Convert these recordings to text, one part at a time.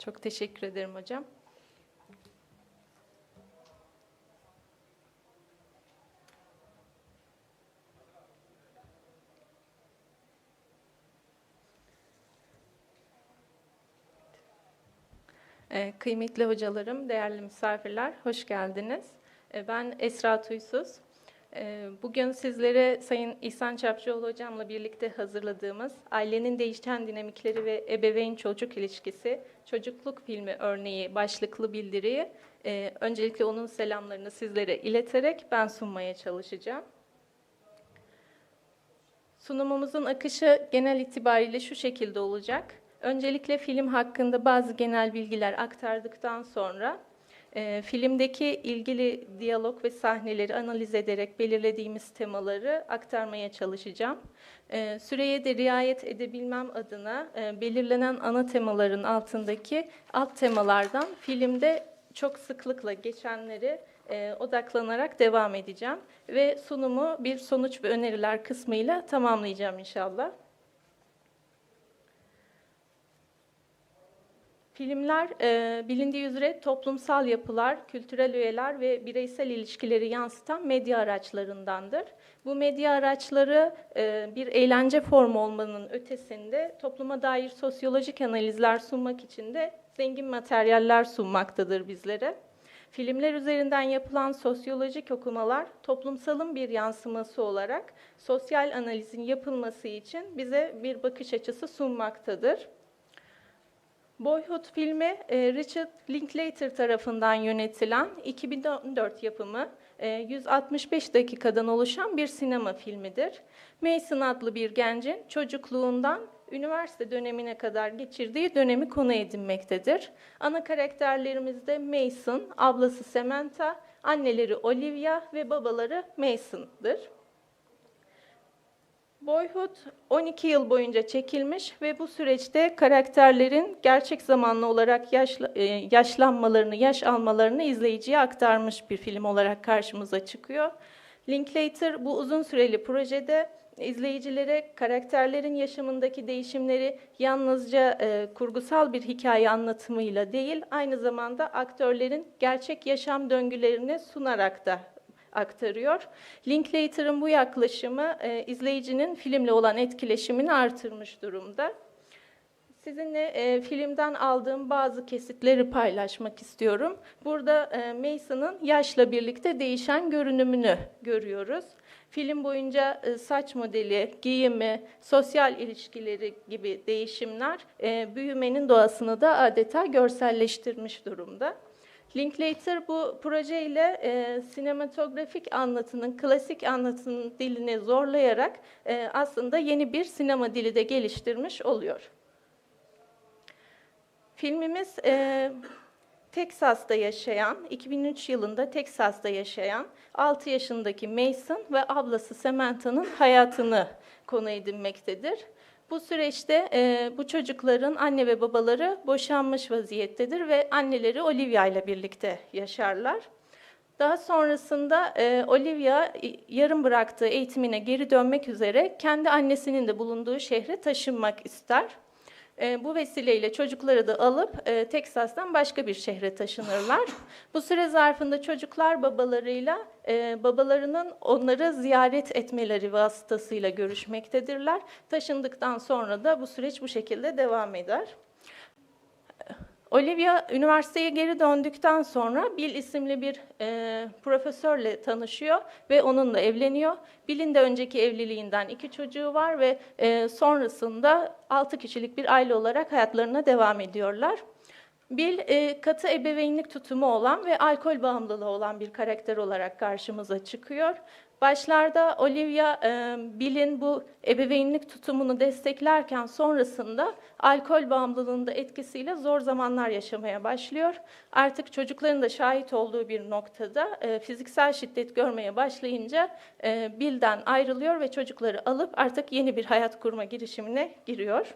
Çok teşekkür ederim hocam. Ee, Kıymetli hocalarım, değerli misafirler, hoş geldiniz. Ee, Ben Esra Tuysuz. Ee, Bugün sizlere Sayın İhsan Çapçıoğlu hocamla birlikte hazırladığımız Ailenin Değişen Dinamikleri ve Ebeveyn Çocuk İlişkisi Çocukluk Filmi örneği başlıklı bildiriyi e, öncelikle onun selamlarını sizlere ileterek ben sunmaya çalışacağım. Sunumumuzun akışı genel itibariyle şu şekilde olacak. Öncelikle film hakkında bazı genel bilgiler aktardıktan sonra e, filmdeki ilgili diyalog ve sahneleri analiz ederek belirlediğimiz temaları aktarmaya çalışacağım. E, süreye de riayet edebilmem adına e, belirlenen ana temaların altındaki alt temalardan filmde çok sıklıkla geçenleri e, odaklanarak devam edeceğim ve sunumu bir sonuç ve öneriler kısmıyla tamamlayacağım inşallah. Filmler e, bilindiği üzere toplumsal yapılar, kültürel öğeler ve bireysel ilişkileri yansıtan medya araçlarındandır. Bu medya araçları e, bir eğlence formu olmanın ötesinde topluma dair sosyolojik analizler sunmak için de zengin materyaller sunmaktadır bizlere. Filmler üzerinden yapılan sosyolojik okumalar toplumsalın bir yansıması olarak sosyal analizin yapılması için bize bir bakış açısı sunmaktadır. Boyhood filmi e, Richard Linklater tarafından yönetilen 2014 yapımı e, 165 dakikadan oluşan bir sinema filmidir. Mason adlı bir gencin çocukluğundan üniversite dönemine kadar geçirdiği dönemi konu edinmektedir. Ana karakterlerimizde Mason, ablası Samantha, anneleri Olivia ve babaları Mason'dır. Boyhood 12 yıl boyunca çekilmiş ve bu süreçte karakterlerin gerçek zamanlı olarak yaşla, e, yaşlanmalarını, yaş almalarını izleyiciye aktarmış bir film olarak karşımıza çıkıyor. Linklater bu uzun süreli projede izleyicilere karakterlerin yaşamındaki değişimleri yalnızca e, kurgusal bir hikaye anlatımıyla değil, aynı zamanda aktörlerin gerçek yaşam döngülerini sunarak da aktarıyor. Linklater'ın bu yaklaşımı e, izleyicinin filmle olan etkileşimini artırmış durumda. Sizinle e, filmden aldığım bazı kesitleri paylaşmak istiyorum. Burada e, Mason'ın yaşla birlikte değişen görünümünü görüyoruz. Film boyunca e, saç modeli, giyimi, sosyal ilişkileri gibi değişimler e, büyümenin doğasını da adeta görselleştirmiş durumda. Linklater bu projeyle e, sinematografik anlatının, klasik anlatının dilini zorlayarak e, aslında yeni bir sinema dili de geliştirmiş oluyor. Filmimiz e, Teksas'ta yaşayan, 2003 yılında Teksas'ta yaşayan 6 yaşındaki Mason ve ablası Samantha'nın hayatını konu edinmektedir. Bu süreçte e, bu çocukların anne ve babaları boşanmış vaziyettedir ve anneleri Olivia ile birlikte yaşarlar. Daha sonrasında e, Olivia yarım bıraktığı eğitimine geri dönmek üzere kendi annesinin de bulunduğu şehre taşınmak ister. E, bu vesileyle çocukları da alıp e, Teksas'tan başka bir şehre taşınırlar. Bu süre zarfında çocuklar babalarıyla e, babalarının onları ziyaret etmeleri vasıtasıyla görüşmektedirler. Taşındıktan sonra da bu süreç bu şekilde devam eder. Olivia üniversiteye geri döndükten sonra Bill isimli bir e, profesörle tanışıyor ve onunla evleniyor. Bill'in de önceki evliliğinden iki çocuğu var ve e, sonrasında altı kişilik bir aile olarak hayatlarına devam ediyorlar. Bill e, katı ebeveynlik tutumu olan ve alkol bağımlılığı olan bir karakter olarak karşımıza çıkıyor. Başlarda Olivia e, Bill'in bu ebeveynlik tutumunu desteklerken sonrasında alkol bağımlılığının da etkisiyle zor zamanlar yaşamaya başlıyor. Artık çocukların da şahit olduğu bir noktada e, fiziksel şiddet görmeye başlayınca e, Bill'den ayrılıyor ve çocukları alıp artık yeni bir hayat kurma girişimine giriyor.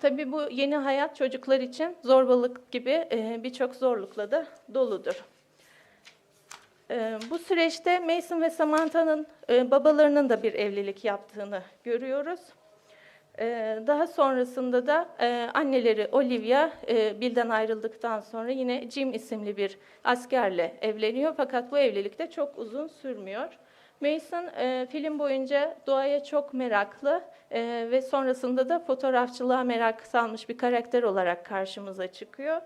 Tabii bu yeni hayat çocuklar için zorbalık gibi e, birçok zorlukla da doludur. E, bu süreçte Mason ve Samantha'nın e, babalarının da bir evlilik yaptığını görüyoruz. Ee, Daha sonrasında da e, anneleri Olivia e, Bill'den ayrıldıktan sonra yine Jim isimli bir askerle evleniyor. Fakat bu evlilik de çok uzun sürmüyor. Mason film boyunca doğaya çok meraklı ve sonrasında da fotoğrafçılığa merak salmış bir karakter olarak karşımıza çıkıyor.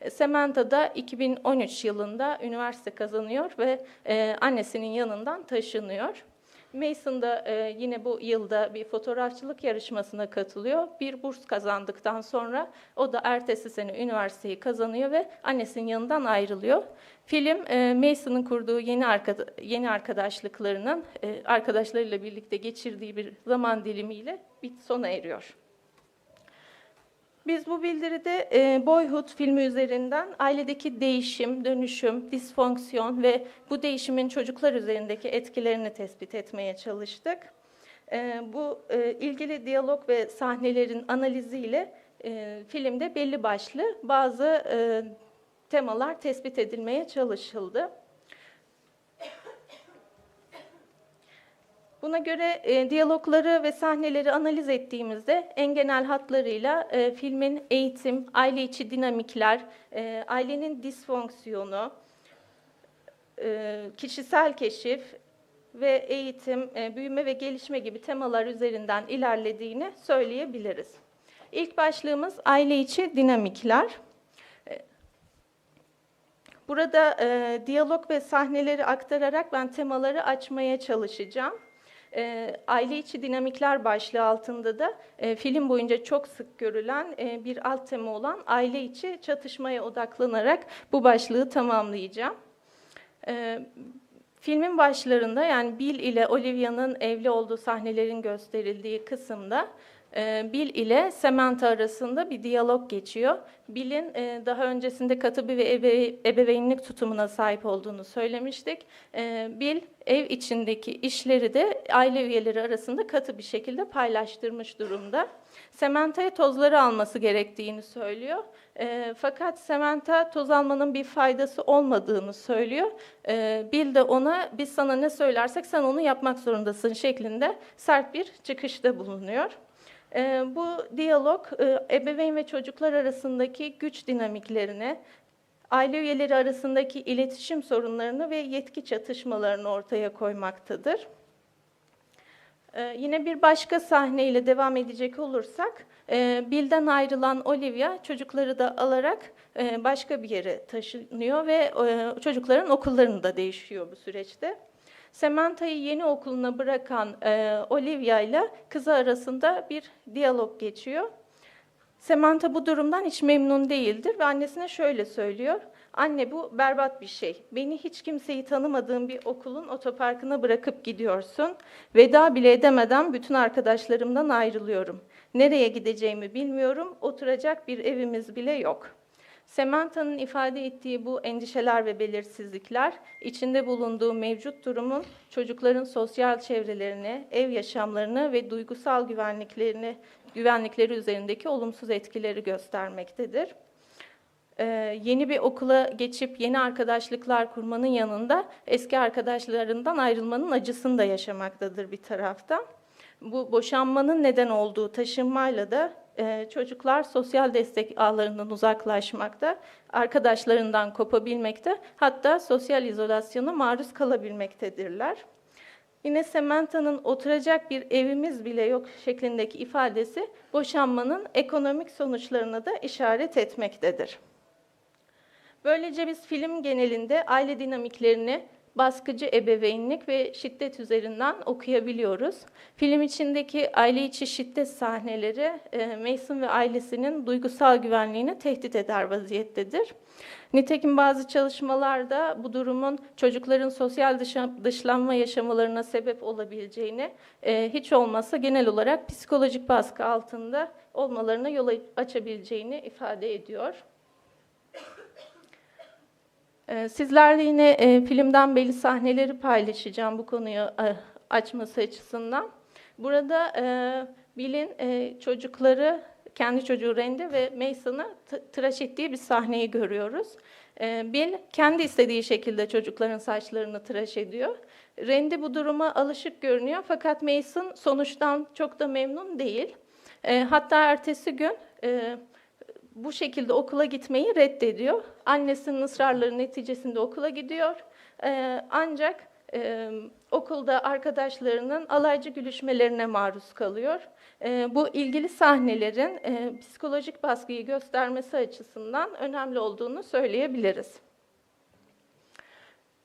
E, Samantha da 2013 yılında üniversite kazanıyor ve e, annesinin yanından taşınıyor. Mason da e, yine bu yılda bir fotoğrafçılık yarışmasına katılıyor. Bir burs kazandıktan sonra o da ertesi sene üniversiteyi kazanıyor ve annesinin yanından ayrılıyor. Film e, Mason'ın kurduğu yeni arkada, yeni arkadaşlıklarının e, arkadaşlarıyla birlikte geçirdiği bir zaman dilimiyle bir sona eriyor. Biz bu bildiride e, Boyhood filmi üzerinden ailedeki değişim, dönüşüm, disfonksiyon ve bu değişimin çocuklar üzerindeki etkilerini tespit etmeye çalıştık. E, bu e, ilgili diyalog ve sahnelerin analiziyle e, filmde belli başlı bazı e, temalar tespit edilmeye çalışıldı. Buna göre e, diyalogları ve sahneleri analiz ettiğimizde en genel hatlarıyla e, filmin eğitim, aile içi dinamikler, e, ailenin disfonksiyonu, e, kişisel keşif ve eğitim, e, büyüme ve gelişme gibi temalar üzerinden ilerlediğini söyleyebiliriz. İlk başlığımız aile içi dinamikler. E, Burada e, diyalog ve sahneleri aktararak ben temaları açmaya çalışacağım. E, aile içi dinamikler başlığı altında da e, film boyunca çok sık görülen e, bir alt tema olan aile içi çatışmaya odaklanarak bu başlığı tamamlayacağım. E, filmin başlarında yani Bill ile Olivia'nın evli olduğu sahnelerin gösterildiği kısımda e, Bill ile Samantha arasında bir diyalog geçiyor. Bill'in e, daha öncesinde katı bir ebe ebeveynlik tutumuna sahip olduğunu söylemiştik. E, Bill ev içindeki işleri de aile üyeleri arasında katı bir şekilde paylaştırmış durumda. Samantha'ya tozları alması gerektiğini söylüyor. E, fakat Samantha toz almanın bir faydası olmadığını söylüyor. E, Bill de ona biz sana ne söylersek sen onu yapmak zorundasın şeklinde sert bir çıkışta bulunuyor. E, bu diyalog e, ebeveyn ve çocuklar arasındaki güç dinamiklerini, aile üyeleri arasındaki iletişim sorunlarını ve yetki çatışmalarını ortaya koymaktadır. Ee, yine bir başka sahneyle devam edecek olursak, e, Bill'den ayrılan Olivia çocukları da alarak e, başka bir yere taşınıyor ve çocukların okullarını da değişiyor bu süreçte. Samantha'yı yeni okuluna bırakan e, Olivia ile kızı arasında bir diyalog geçiyor. Samantha bu durumdan hiç memnun değildir ve annesine şöyle söylüyor. Anne bu berbat bir şey. Beni hiç kimseyi tanımadığım bir okulun otoparkına bırakıp gidiyorsun. Veda bile edemeden bütün arkadaşlarımdan ayrılıyorum. Nereye gideceğimi bilmiyorum. Oturacak bir evimiz bile yok. Samantha'nın ifade ettiği bu endişeler ve belirsizlikler, içinde bulunduğu mevcut durumun çocukların sosyal çevrelerini, ev yaşamlarını ve duygusal güvenliklerini, güvenlikleri üzerindeki olumsuz etkileri göstermektedir. Ee, yeni bir okula geçip yeni arkadaşlıklar kurmanın yanında eski arkadaşlarından ayrılmanın acısını da yaşamaktadır bir taraftan. Bu boşanmanın neden olduğu taşınmayla da e, çocuklar sosyal destek ağlarından uzaklaşmakta, arkadaşlarından kopabilmekte, hatta sosyal izolasyona maruz kalabilmektedirler. Yine Samantha'nın oturacak bir evimiz bile yok şeklindeki ifadesi boşanmanın ekonomik sonuçlarına da işaret etmektedir. Böylece biz film genelinde aile dinamiklerini baskıcı ebeveynlik ve şiddet üzerinden okuyabiliyoruz. Film içindeki aile içi şiddet sahneleri e, Mason ve ailesinin duygusal güvenliğini tehdit eder vaziyettedir. Nitekim bazı çalışmalarda bu durumun çocukların sosyal dışlanma yaşamalarına sebep olabileceğini, e, hiç olmazsa genel olarak psikolojik baskı altında olmalarına yol açabileceğini ifade ediyor. Ee, sizlerle yine e, filmden belli sahneleri paylaşacağım bu konuyu e, açması açısından. Burada e, Bill'in çocukları, kendi çocuğu Randy ve Mason'ı tıraş ettiği bir sahneyi görüyoruz. Bill kendi istediği şekilde çocukların saçlarını tıraş ediyor. Randy bu duruma alışık görünüyor fakat Mason sonuçtan çok da memnun değil. Hatta ertesi gün bu şekilde okula gitmeyi reddediyor. Annesinin ısrarları neticesinde okula gidiyor. E, ancak e, okulda arkadaşlarının alaycı gülüşmelerine maruz kalıyor. E, bu ilgili sahnelerin e, psikolojik baskıyı göstermesi açısından önemli olduğunu söyleyebiliriz.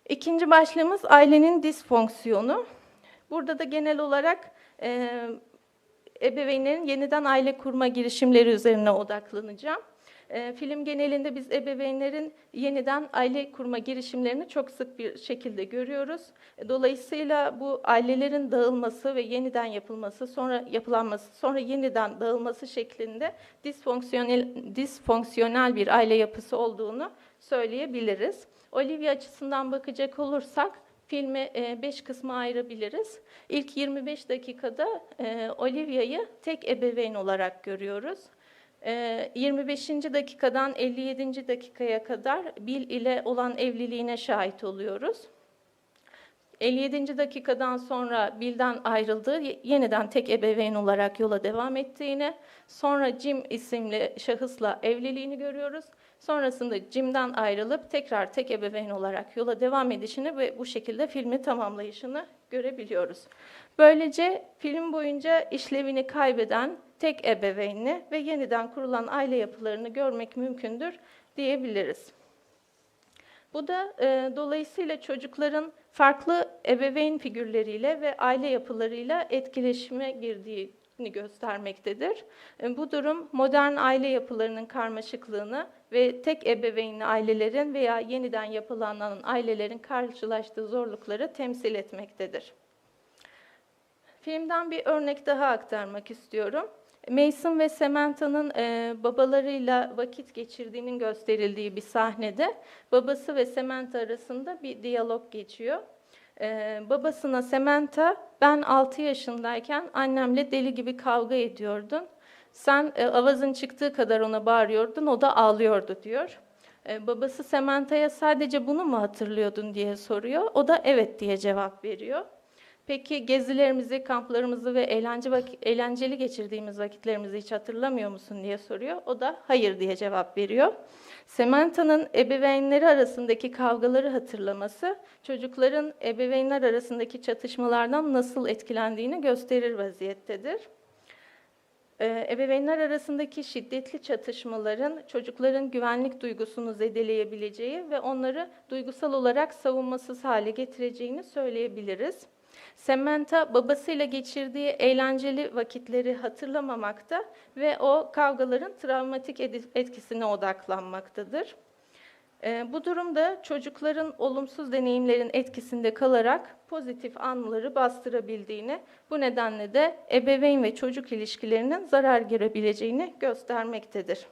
İkinci başlığımız ailenin disfonksiyonu. Burada da genel olarak e, ebeveynlerin yeniden aile kurma girişimleri üzerine odaklanacağım. E, film genelinde biz ebeveynlerin yeniden aile kurma girişimlerini çok sık bir şekilde görüyoruz. Dolayısıyla bu ailelerin dağılması ve yeniden yapılması, sonra yapılanması, sonra yeniden dağılması şeklinde disfonksiyonel, disfonksiyonel bir aile yapısı olduğunu söyleyebiliriz. Olivia açısından bakacak olursak filmi 5 kısma ayırabiliriz. İlk 25 dakikada e, Olivia'yı tek ebeveyn olarak görüyoruz. E, 25. dakikadan 57. dakikaya kadar Bill ile olan evliliğine şahit oluyoruz. 57. dakikadan sonra Bill'den ayrıldığı, yeniden tek ebeveyn olarak yola devam ettiğini, sonra Jim isimli şahısla evliliğini görüyoruz. Sonrasında Jim'den ayrılıp tekrar tek ebeveyn olarak yola devam edişini ve bu şekilde filmi tamamlayışını görebiliyoruz. Böylece film boyunca işlevini kaybeden tek ebeveynli ve yeniden kurulan aile yapılarını görmek mümkündür diyebiliriz. Bu da e, dolayısıyla çocukların farklı ebeveyn figürleriyle ve aile yapılarıyla etkileşime girdiğini göstermektedir. E, bu durum modern aile yapılarının karmaşıklığını ve tek ebeveynli ailelerin veya yeniden yapılanan ailelerin karşılaştığı zorlukları temsil etmektedir. Filmden bir örnek daha aktarmak istiyorum. Mason ve Samantha'nın e, babalarıyla vakit geçirdiğinin gösterildiği bir sahnede babası ve Samantha arasında bir diyalog geçiyor. E, babasına Samantha, ben 6 yaşındayken annemle deli gibi kavga ediyordun. Sen e, avazın çıktığı kadar ona bağırıyordun, o da ağlıyordu diyor. E, babası Samantha'ya sadece bunu mu hatırlıyordun diye soruyor. O da evet diye cevap veriyor. Peki gezilerimizi, kamplarımızı ve eğlence eğlenceli geçirdiğimiz vakitlerimizi hiç hatırlamıyor musun diye soruyor. O da hayır diye cevap veriyor. Samantha'nın ebeveynleri arasındaki kavgaları hatırlaması, çocukların ebeveynler arasındaki çatışmalardan nasıl etkilendiğini gösterir vaziyettedir. Ee, Ebeveynler arasındaki şiddetli çatışmaların çocukların güvenlik duygusunu zedeleyebileceği ve onları duygusal olarak savunmasız hale getireceğini söyleyebiliriz. Samantha babasıyla geçirdiği eğlenceli vakitleri hatırlamamakta ve o kavgaların travmatik etkisine odaklanmaktadır. Ee, Bu durumda çocukların olumsuz deneyimlerin etkisinde kalarak pozitif anıları bastırabildiğini, bu nedenle de ebeveyn ve çocuk ilişkilerinin zarar görebileceğini göstermektedir.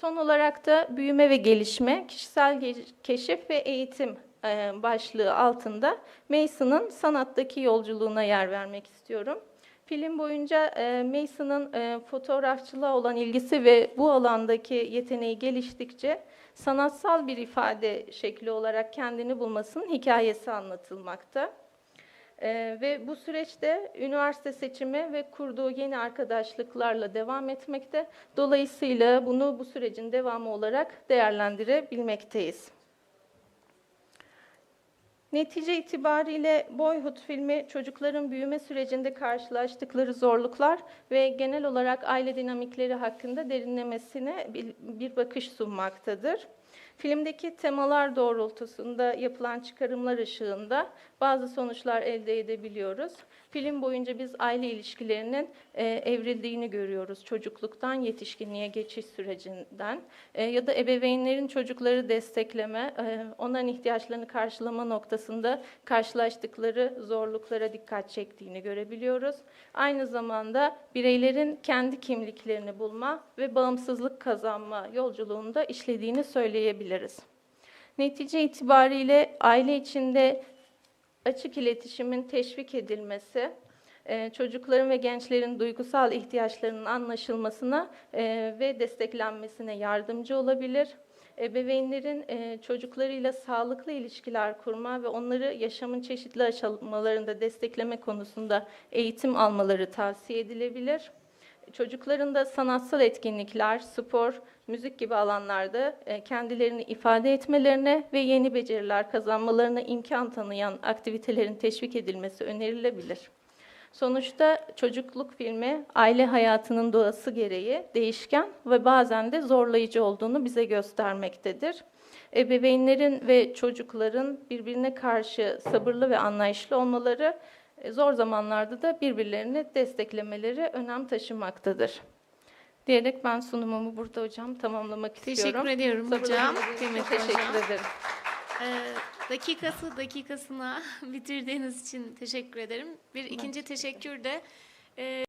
Son olarak da büyüme ve gelişme, kişisel keşif ve eğitim e, başlığı altında Mason'ın sanattaki yolculuğuna yer vermek istiyorum. Film boyunca e, Mason'ın e, fotoğrafçılığa olan ilgisi ve bu alandaki yeteneği geliştikçe sanatsal bir ifade şekli olarak kendini bulmasının hikayesi anlatılmakta. Ee, ve bu süreçte üniversite seçimi ve kurduğu yeni arkadaşlıklarla devam etmekte. Dolayısıyla bunu bu sürecin devamı olarak değerlendirebilmekteyiz. Netice itibariyle Boyhood filmi çocukların büyüme sürecinde karşılaştıkları zorluklar ve genel olarak aile dinamikleri hakkında derinlemesine bir bakış sunmaktadır. Filmdeki temalar doğrultusunda yapılan çıkarımlar ışığında bazı sonuçlar elde edebiliyoruz. Film boyunca biz aile ilişkilerinin e, evrildiğini görüyoruz. Çocukluktan yetişkinliğe geçiş sürecinden e, ya da ebeveynlerin çocukları destekleme, e, onların ihtiyaçlarını karşılama noktasında karşılaştıkları zorluklara dikkat çektiğini görebiliyoruz. Aynı zamanda bireylerin kendi kimliklerini bulma ve bağımsızlık kazanma yolculuğunda işlediğini söyleyebiliriz. Netice itibariyle aile içinde açık iletişimin teşvik edilmesi, e, çocukların ve gençlerin duygusal ihtiyaçlarının anlaşılmasına e, ve desteklenmesine yardımcı olabilir. Ebeveynlerin e, çocuklarıyla sağlıklı ilişkiler kurma ve onları yaşamın çeşitli aşamalarında destekleme konusunda eğitim almaları tavsiye edilebilir. Çocukların da sanatsal etkinlikler, spor, müzik gibi alanlarda e, kendilerini ifade etmelerine ve yeni beceriler kazanmalarına imkan tanıyan aktivitelerin teşvik edilmesi önerilebilir. Sonuçta çocukluk filmi aile hayatının doğası gereği değişken ve bazen de zorlayıcı olduğunu bize göstermektedir. Ebeveynlerin ve çocukların birbirine karşı sabırlı ve anlayışlı olmaları e, zor zamanlarda da birbirlerini desteklemeleri önem taşımaktadır. Diyerek ben sunumumu burada hocam tamamlamak istiyorum. Teşekkür ediyorum hocam. Dinlediğiniz için Kıymetli Teşekkür hocam. ederim. Ee, dakikası dakikasına bitirdiğiniz için teşekkür ederim. Bir ikinci teşekkür de e,